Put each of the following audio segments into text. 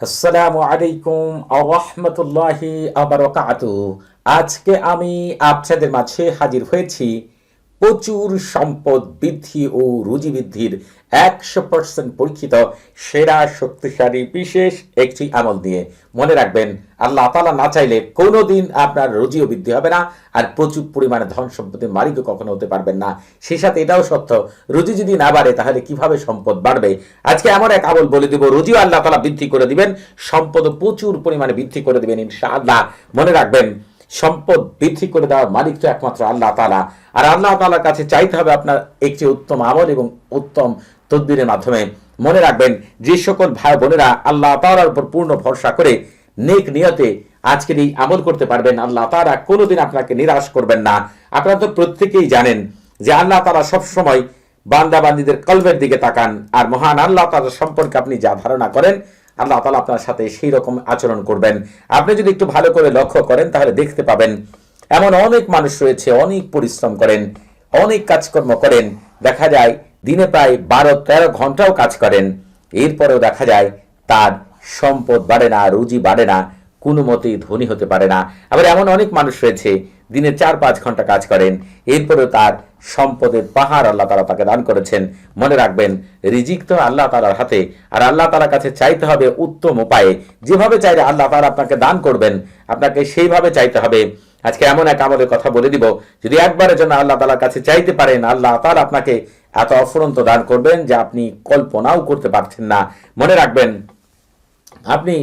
আসসালামু আলাইকুম আরহামতুল্লাহি আবারকাতু আজকে আমি আপনাদের মাঝে হাজির হয়েছি প্রচুর সম্পদ, বৃদ্ধি ও রুজি বৃদ্ধির একশো পার্সেন্ট পরীক্ষিত সেরা শক্তিশালী বিশেষ একটি আমল নিয়ে মনে রাখবেন, আল্লাহ তালা না চাইলে কোনো দিন আপনার রুজিও বৃদ্ধি হবে না আর প্রচুর পরিমাণে ধন সম্পত্তির মালিকও কখনো হতে পারবেন না। সেই সাথে এটাও সত্য, রুজি যদি না বাড়ে তাহলে কীভাবে সম্পদ বাড়বে? আজকে এমন এক আমল বলে দিব, রুজিও আল্লাহ তালা বৃদ্ধি করে দিবেন, সম্পদও প্রচুর পরিমাণে বৃদ্ধি করে দিবেন ইনশাআল্লাহ। মনে রাখবেন সম্পদ বৃদ্ধি করে দেওয়ার মালিক তো একমাত্র আল্লাহ তালা আর আল্লাহ তালার কাছে চাইতে হবে আপনার একটি উত্তম আমল এবং উত্তম তদ্বিরের মাধ্যমে। মনে রাখবেন, যে সকল ভাই বোনেরা আল্লাহ তালার উপর পূর্ণ ভরসা করে নেক নিয়তে আজকের এই আমল করতে পারবেন, আল্লাহ তারা কোনোদিন আপনাকে নিরাশ করবেন না। আপনারা তো প্রত্যেকেই জানেন যে আল্লাহ তারা সবসময় বান্দাবান্দিদের কলবের দিকে তাকান। আর মহান আল্লাহ তালা সম্পর্কে আপনি যা ধারণা করেন আল্লাহ তালা আপনার সাথে সেই রকম আচরণ করবেন। আপনি যদি একটু ভালো করে লক্ষ্য করেন, তাহলে দেখতে পাবেন, এমন অনেক মানুষ রয়েছে, অনেক পরিশ্রম করেন, অনেক কাজকর্ম করেন। দেখা যায়, দিনে প্রায় বারো তেরো ঘন্টাও কাজ করেন। এরপরেও দেখা যায়, তার সম্পদ বাড়ে না, রুজি বাড়ে না, কোনো মতেই ধনী হতে পারে না। আবার এমন অনেক মানুষ রয়েছে দিনে চার পাঁচ ঘণ্টা কাজ করেন। এরপরেও তার সম্পদের পাহাড় আল্লাহ তালা তাকে দান করেছেন। মনে রাখবেন, রিজিক তো আল্লাহ তালার হাতে, আর আল্লাহ তালার কাছে চাইতে হবে উত্তম উপায়ে। যেভাবে চাইলে আল্লাহ তালা আপনাকে দান করবেন, আপনাকে সেইভাবে চাইতে হবে। আজকে এমন এক আমলের কথা বলে দিব, যদি একবারের জন্য আল্লাহ তালার কাছে চাইতে পারেন, আল্লাহ তালা আপনাকে এত অফুরন্ত দান করবেন যে আপনি কল্পনাও করতে পারছেন না। মনে রাখবেন, আপনি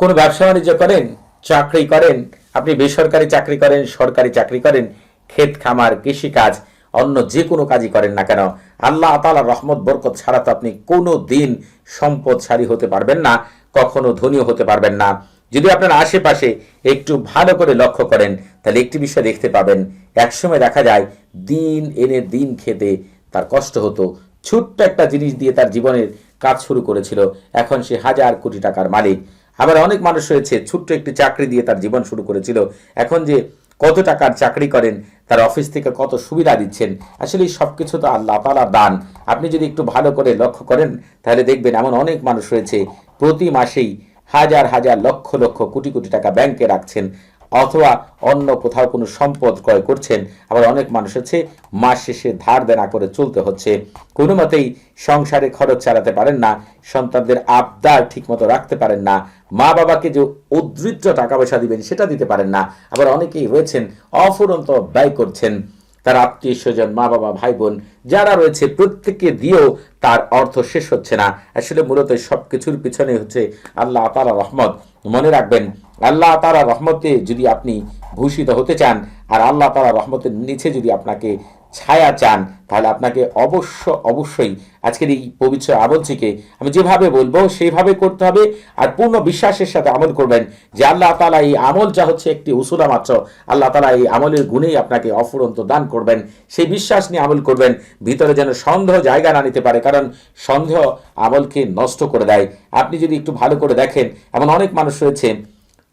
কোনো ব্যবসা বাণিজ্য করেন, চাকরি করেন আপনি বেসরকারি চাকরি করেন, সরকারি চাকরি করেন, ক্ষেত খামার, কৃষিকাজ, অন্য যে কোনো কাজই করেন না কেন, আল্লাহ তালা রহমত, বরকত ছাড়া তো আপনি কোনো দিন সম্পদশালী হতে পারবেন না, কখনো ধনীও হতে পারবেন না। যদি আপনার আশেপাশে একটু ভালো করে লক্ষ্য করেন, তাহলে একটি বিষয় দেখতে পাবেন, একসময় দেখা যায় দিন এনে দিন খেতে তার কষ্ট হতো। ছোট্ট একটা জিনিস দিয়ে তার জীবনের কাজ শুরু করেছিল, এখন সে হাজার কোটি টাকার মালিক। আবার অনেক মানুষ হয়েছে, ছোট্ট একটি চাকরি দিয়ে তার জীবন শুরু করেছিল। এখন যে কত টাকার চাকরি করেন, তার অফিস থেকে কত সুবিধা দিচ্ছেন, আসলে সব কিছু তো আল্লাহ তালা দান। আপনি যদি একটু ভালো করে লক্ষ্য করেন, তাহলে দেখবেন এমন অনেক মানুষ রয়েছে প্রতি মাসেই হাজার হাজার, লক্ষ লক্ষ, কোটি কোটি টাকা ব্যাংকে রাখছেন। অথবা অন্য কোথাও কোনো সম্পদ ক্রয় করছেন, আবার অনেক মানুষ হচ্ছে মাস শেষে ধার দেনা করে চলতে হচ্ছে। কোনো মতেই সংসারে খরচ চালাতে পারেন না, সন্তানদের আবদার ঠিকমতো রাখতে পারেন না মা বাবাকে যে উদ্বৃত্ত টাকা পয়সা দিবেন সেটা দিতে পারেন না। আবার অনেকেই রয়েছেন, অফুরন্ত ব্যয় করছেন। তার আত্মীয় স্বজন মা বাবা ভাই বোন যারা রয়েছে, প্রত্যেককে দিয়েও তার অর্থ শেষ হচ্ছে না। আসলে মূলত সব কিছুর পিছনে হচ্ছে আল্লাহ তালা রহমত। মনে রাখবেন, আল্লাহ তালা রহমতে যদি আপনি ভূষিত হতে চান, আর আল্লাহ তালা রহমতের নিচে যদি আপনাকে ছায়া চান, তাহলে আপনাকে অবশ্য, অবশ্যই আজকের এই পবিত্র আমল থেকে আমি যেভাবে বলব সেইভাবে করতে হবে আর পূর্ণ বিশ্বাসের সাথে আমল করবেন যে আল্লাহ তালা এই আমলটা হচ্ছে একটি উসুলা মাত্র। আল্লাহ তালা এই আমলের গুণেই আপনাকে অফুরন্ত দান করবেন, সেই বিশ্বাস নিয়ে আমল করবেন, ভিতরে যেন সন্দেহ জায়গা না নিতে পারে, কারণ সন্দেহ আমলকে নষ্ট করে দেয়। আপনি যদি একটু ভালো করে দেখেন, এমন অনেক মানুষ রয়েছে,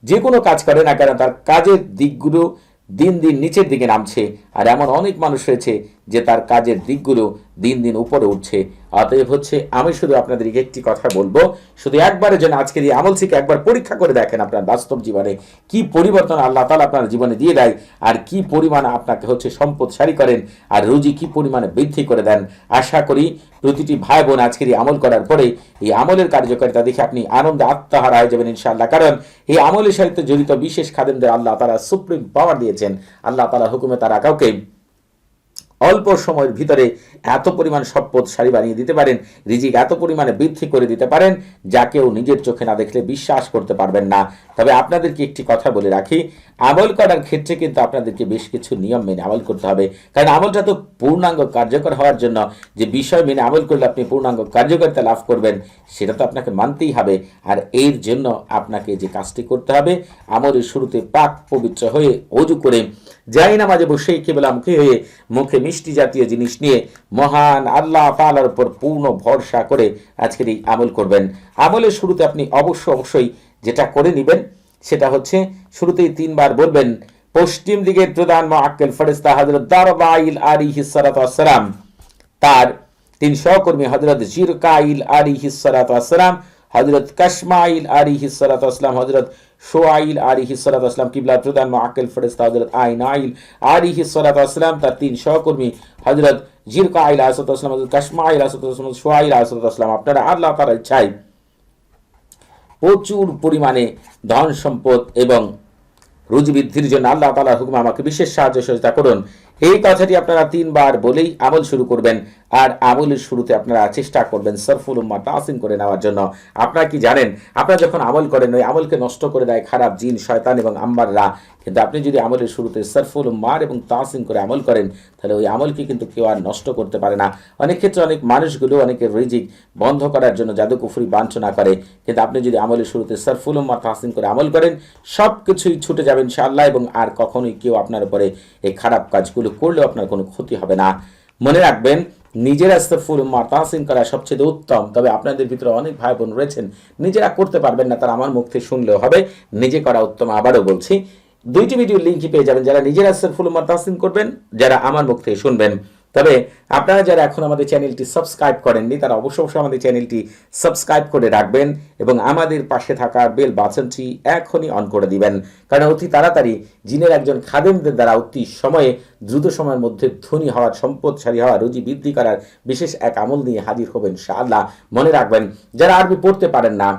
যে কোনো কাজ করে না কেন, তার কাজের দিকগুলো দিন দিন নিচের দিকে নামছে। আর এমন অনেক মানুষ রয়েছে যে তার কাজের দিকগুলো দিন দিন উপরে উঠছে। অতএব হচ্ছে, আমি শুধু আপনাদের একটি কথা বলব, শুধু একবারের জন্য আজকের এই আমল থেকে একবার পরীক্ষা করে দেখেন আপনার বাস্তব জীবনে কি পরিবর্তন আল্লাহ তালা আপনার জীবনে দিয়ে দেয় আর কি পরিমাণ আপনাকে হচ্ছে সম্পদশালী করেন আর রুজি কি পরিমাণে বৃদ্ধি করে দেন। আশা করি প্রতিটি ভাই বোন আজকের এই আমল করার পরে এই আমলের কার্যকারিতা দেখে আপনি আনন্দে আত্মহারা হয়ে যাবেন ইনশাআল্লাহ। কারণ এই আমলের সাথে জড়িত বিশেষ খাদেমদের আল্লাহ তারা সুপ্রিম পাওয়ার দিয়েছেন। আল্লাহ তালা হুকুমে তারা কাউকে অল্প সময়ের ভিতরে এত পরিমাণ সম্পদ সারি বানিয়ে দিতে পারেন, রিজিক এত পরিমাণে বৃদ্ধি করে দিতে পারেন, যা কেউ নিজের চোখে না দেখলে বিশ্বাস করতে পারবেন না। তবে আপনাদেরকে একটি কথা বলে রাখি, আমল করার ক্ষেত্রে কিন্তু আপনাদেরকে বেশ কিছু নিয়ম মেনে আমল করতে হবে। কারণ আমলটা তো পূর্ণাঙ্গ কার্যকর হওয়ার জন্য, যে বিষয় মেনে আমল করলে আপনি পূর্ণাঙ্গ কার্যকারিতা লাভ করবেন, সেটা তো আপনাকে মানতেই হবে। আর এর জন্য আপনাকে যে কাজটি করতে হবে, আমলের শুরুতে পাক পবিত্র হয়ে অজু করে, যাই না মাঝে বসেই কেবল মুখে হয়ে মুখে মিষ্টি জাতীয় জিনিস নিয়ে মহান আল্লাহ তালার উপর পূর্ণ ভরসা করে আজকের এই আমল করবেন। আমলের শুরুতে আপনি অবশ্য অবশ্যই যেটা করে নেবেন, সেটা হচ্ছে শুরুতেই তিনবার বলবেন, পশ্চিম দিকের প্রধান আক্কেল ফেরেস্তা হজরত দারবাইল আলী হিসারাম তার তিন সহকর্মী হজরত জিরকাইল আলী হিসারাম হজরত কাশমাইল আলী হিসালাতাম হজরত সোয়াইল আলী হিসালাতাম কিবলা প্রধান মাকেল ফেরেস্তা হজরত আইন আইল আলী হিসালাতাম তার তিন সহকর্মী হজরত জিরকা আইল আসাদাম হজরত কাশমাইল আসাদাম সোয়াইল আসাদাম আপনারা আল্লাহ তার চাই প্রচুর পরিমাণে ধন সম্পদ এবং রুজি বৃদ্ধির জন্য আল্লাহ তালার হুকুম আমাকে বিশেষ সাহায্য সহযোগিতা করুন। এই কথাটি আপনারা তিনবার বলেই আমল শুরু করবেন, আর আমলের শুরুতে আপনারা চেষ্টা করবেন সরফুল উম্মা তাসিম করে নেওয়ার জন্য। আপনারা কি জানেন, আপনারা যখন আমল করেন, ওই আমলকে নষ্ট করে দেয় খারাপ জিন, শয়তান এবং আম্বাররা কিন্তু আপনি যদি আমলের শুরুতে সরফুল উম্মার এবং তাসিম করে আমল করেন, তাহলে ওই আমলকে কিন্তু কেউ আর নষ্ট করতে পারে না। অনেক ক্ষেত্রে অনেক মানুষগুলো অনেকের রিজিক বন্ধ করার জন্য জাদু কুফরি বাঞ্ছনা করে। কিন্তু আপনি যদি আমলের শুরুতে সরফুল উম্মার তাসিম করে আমল করেন সব কিছুই ছুটে যাবেন ইনশাআল্লাহ, এবং আর কখনোই কেউ আপনার উপরে এই খারাপ কাজগুলো করলেও আপনার কোনো ক্ষতি হবে না। মনে রাখবেন, নিজের আস্তফুল ফুল মাতাসিন করা সবচেয়ে উত্তম। তবে আপনাদের ভিতরে অনেক ভাই বোন রয়েছেন, নিজেরা করতে পারবেন না, তারা আমার মুখ থেকে শুনলেও হবে। নিজে করা উত্তম, আবারও বলছি। দুইটি ভিডিও লিঙ্কই পেয়ে যাবেন যারা নিজের আস্তফুল ফুল মাতাসিন করবেন, যারা আমার মুখ থেকে শুনবেন। তবে আপনারা যারা এখন আমাদের চ্যানেলটি সাবস্ক্রাইব করেননি, তারা অবশ্য অবশ্যই আমাদের চ্যানেলটি সাবস্ক্রাইব করে রাখবেন এবং আমাদের পাশে থাকা বেল বাটনটি এখনই অন করে দিবেন। কারণ অতি তাড়াতাড়ি জিনের একজন খাদেমদের দ্বারা অতি সময়ে, দ্রুত সময়ের মধ্যে ধনী হওয়ার, সম্পদশালী হওয়া রুজি বৃদ্ধি করার বিশেষ এক আমল নিয়ে হাজির হবেন শাহ মনে রাখবেন, যারা আরবি পড়তে পারেন না,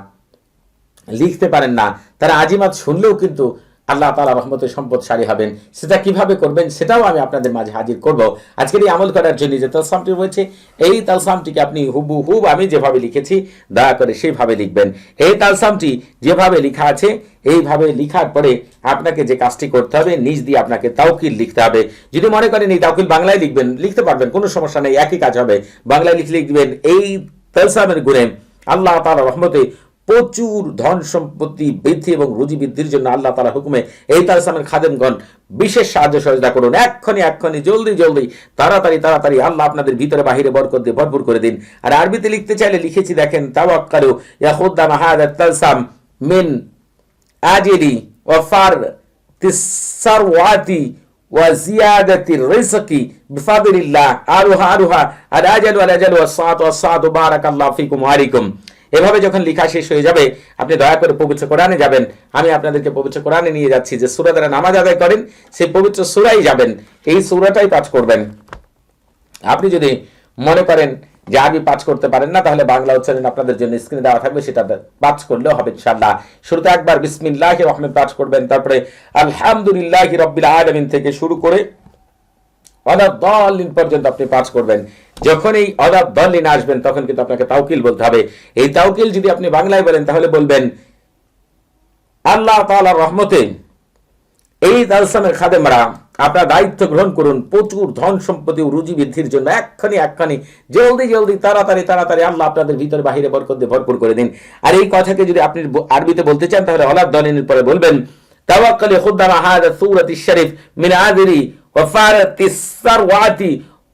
লিখতে পারেন না, তারা আজিমাত শুনলেও কিন্তু আল্লাহ তালা রহমতের সম্পদশালী হবেন। সেটা কীভাবে করবেন সেটাও আমি আপনাদের মাঝে হাজির করব। আজকের এই আমল করার জন্য যে তালসামটি রয়েছে, এই তালসামটিকে আপনি হুবু হুব আমি যেভাবে লিখেছি, দয়া করে সেইভাবে লিখবেন। এই তালসামটি যেভাবে লেখা আছে, এইভাবে লিখার পরে আপনাকে যে কাজটি করতে হবে, নিজ দিয়ে আপনাকে তাউকিল লিখতে হবে। যদি মনে করেন এই তাউকিল বাংলায় লিখবেন, লিখতে পারবেন, কোনো সমস্যা নেই, একই কাজ হবে। বাংলায় লিখে লিখবেন, এই তালসামের গুণে আল্লাহ তালা রহমতে প্রচুর ধন সম্পত্তি বৃদ্ধি এবং রুজি বৃদ্ধির জন্য আল্লাহ তালা হুকুমে এই তালসামের খাদেমগণ বিশেষ সাহায্য সহযোগিতা করুন এক্ষণি এক্ষণি জলদি জলদি তাড়াতাড়ি তাড়াতাড়ি আল্লাহ আপনাদের ভিতরে বাহিরে বরকত দিয়ে ভরপুর করে দিন আর আরবিতে লিখতে চাইলে লিখেছি দেখেন তাওয়াক্কালু ইয়াখুদ্দাম হাদা তালসাম মিন আজেরি ওয়াফার তিসারওয়াতি وزيادة الرزق بفضل الله أروها أروها الأجل والأجل والصلاة والصلاة بارك الله فيكم وعليكم এভাবে যখন লেখা শেষ হয়ে যাবে, আপনি দয়া করে পবিত্র কোরআনে যাবেন। আমি আপনাদেরকে পবিত্র কোরআনে নিয়ে যাচ্ছি, যে সুরা দ্বারা নামাজ আদায় করেন সেই পবিত্র সুরাই যাবেন। এই সুরাটাই পাঠ করবেন। আপনি যদি মনে করেন যে আরবি পাঠ করতে পারেন না, তাহলে বাংলা উচ্চারণ আপনাদের জন্য স্ক্রিনে দেওয়া থাকবে, সেটা পাঠ করলেও হবে ইনশাআল্লাহ। শুরুতে একবার বিসমিল্লাহ রহমান পাঠ করবেন, তারপরে আলহামদুলিল্লাহ রব্বিল আলামিন থেকে শুরু করে অদাব দলিন পর্যন্ত আপনি পাঠ করবেন। যখন এই অদাব দলিন আসবেন, তখন কিন্তু আপনাকে তাউকিল বলতে হবে। এই তাউকিল যদি আপনি বাংলায় বলেন, তাহলে বলবেন, আল্লাহ তাআলার রহমতে এই দালসামের খাদেমরা আপনার দায়িত্ব গ্রহণ করুন, প্রচুর ধন সম্পত্তি ও রুজি বৃদ্ধির জন্য, একখানি একখানি, জলদি জলদি, তাড়াতাড়ি তাড়াতাড়ি আল্লাহ আপনাদের ভিতরে বাহিরে বরকত দিয়ে ভরপুর করে দিন। আর এই কথাকে যদি আপনি আরবিতে বলতে চান, তাহলে অলাদ দলিনের পরে বলবেন, তাওয়াক্কালি খুদ্দামা হাদা সূরাতি শরীফ মিন আদিরি وفارت الثروات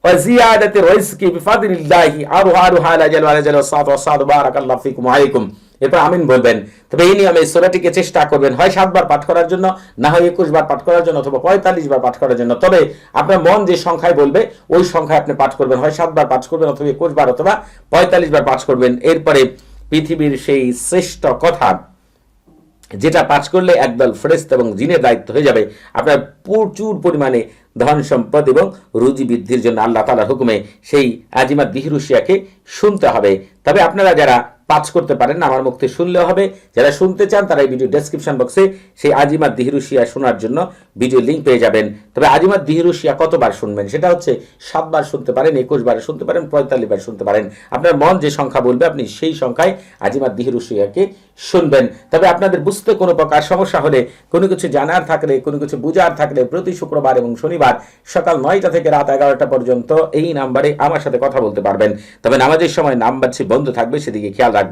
وزيادة الرزق بفضل الله أروها أروها لا جل ولا جل والصلاة والصلاة بارك الله فيكم وعليكم এরপর আমিন বলবেন তবে এই নিয়মে সোরাটিকে চেষ্টা করবেন হয় সাতবার পাঠ করার জন্য না হয় একুশ বার পাঠ করার জন্য অথবা পঁয়তাল্লিশ বার পাঠ করার জন্য তবে আপনার মন যে সংখ্যায় বলবে ওই সংখ্যায় আপনি পাঠ করবেন হয় সাতবার পাঠ করবেন অথবা একুশ বার অথবা পঁয়তাল্লিশ বার পাঠ করবেন এরপরে পৃথিবীর সেই শ্রেষ্ঠ কথা যেটা পাঠ করলে একদল ফ্রেস্ত এবং জিনের দায়িত্ব হয়ে যাবে আপনার প্রচুর পরিমাণে ধন সম্পদ এবং রুজি বৃদ্ধির জন্য আল্লাহ তালার হুকুমে সেই আজিমা বিহিরুশিয়াকে শুনতে হবে। তবে আপনারা যারা পাঁচ করতে পারেন আমার মুক্তি শুনলেও হবে। যারা শুনতে চান, তারা এই ভিডিও ডেসক্রিপশন বক্সে সেই আজিমাত দিহিরুশিয়া শোনার জন্য ভিডিও লিঙ্ক পেয়ে যাবেন। তবে আজিমাত দিহিরুশিয়া কতবার শুনবেন? সেটা হচ্ছে সাতবার শুনতে পারেন একুশ বার শুনতে পারেন পঁয়তাল্লিশ বার শুনতে পারেন। আপনার মন যে সংখ্যা বলবে, আপনি সেই সংখ্যায় আজিমাত দিহিরুশিয়াকে শুনবেন। তবে আপনাদের বুঝতে কোনো প্রকার সমস্যা হলে, কোনো কিছু জানার থাকলে, কোনো কিছু বুঝার থাকলে প্রতি শুক্রবার এবং শনিবার সকাল নয়টা থেকে রাত এগারোটা পর্যন্ত এই নাম্বারে আমার সাথে কথা বলতে পারবেন। তবে নামাজের সময় নাম্বারটি বন্ধ থাকবে, সেদিকে খেয়াল রাখবেন।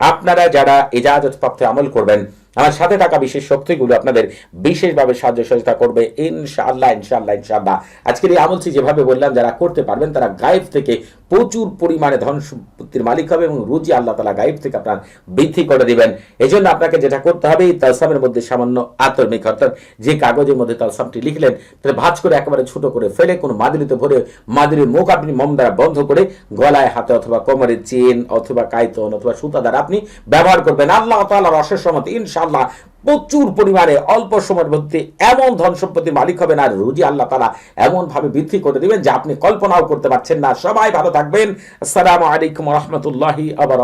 আপনারা যারা এজাজত প্রাপ্তে আমল করবেন আমার সাথে থাকা বিশেষ শক্তিগুলো আপনাদের বিশেষভাবে সাহায্য সহযোগিতা করবে। ইনশাআল্লাহ ইনশাআল্লাহ ইনশাআল্লাহ। আজকের এই আমলটি যেভাবে বললাম, যারা করতে পারবেন, তারা গায়েব থেকে প্রচুর পরিমাণে ধন সম্পত্তির মালিক হবে এবং রুজি আল্লাহ তালা গায়েব থেকে আপনার বৃদ্ধি করে দিবেন। এই জন্য আপনাকে যেটা করতে হবে, এই তালসামের মধ্যে সামান্য আতর্মিক অর্থাৎ যে কাগজের মধ্যে তালসামটি লিখলেন, তাহলে ভাঁজ করে একেবারে ছোট করে ফেলে, কোনো মাদুরিতে ভরে, মাদুরির মুখ আপনি মম দ্বারা বন্ধ করে গলায় হাতে অথবা কোমরের চেন অথবা কায়তন অথবা সুতা দ্বারা আপনি ব্যবহার করবেন। আল্লাহ তাআলার অশেষ সম্মতি ইনশাআল্লাহ প্রচুর পরিমাণে অল্প সময়ের মধ্যে এমন ধন সম্পত্তির মালিক হবেন আর রুজি আল্লাহ তালা এমনভাবে বৃদ্ধি করে দেবেন যা আপনি কল্পনাও করতে পারছেন না। সবাই ভালো থাকবেন। আসসালামু আলাইকুম রহমতুল্লাহি আবার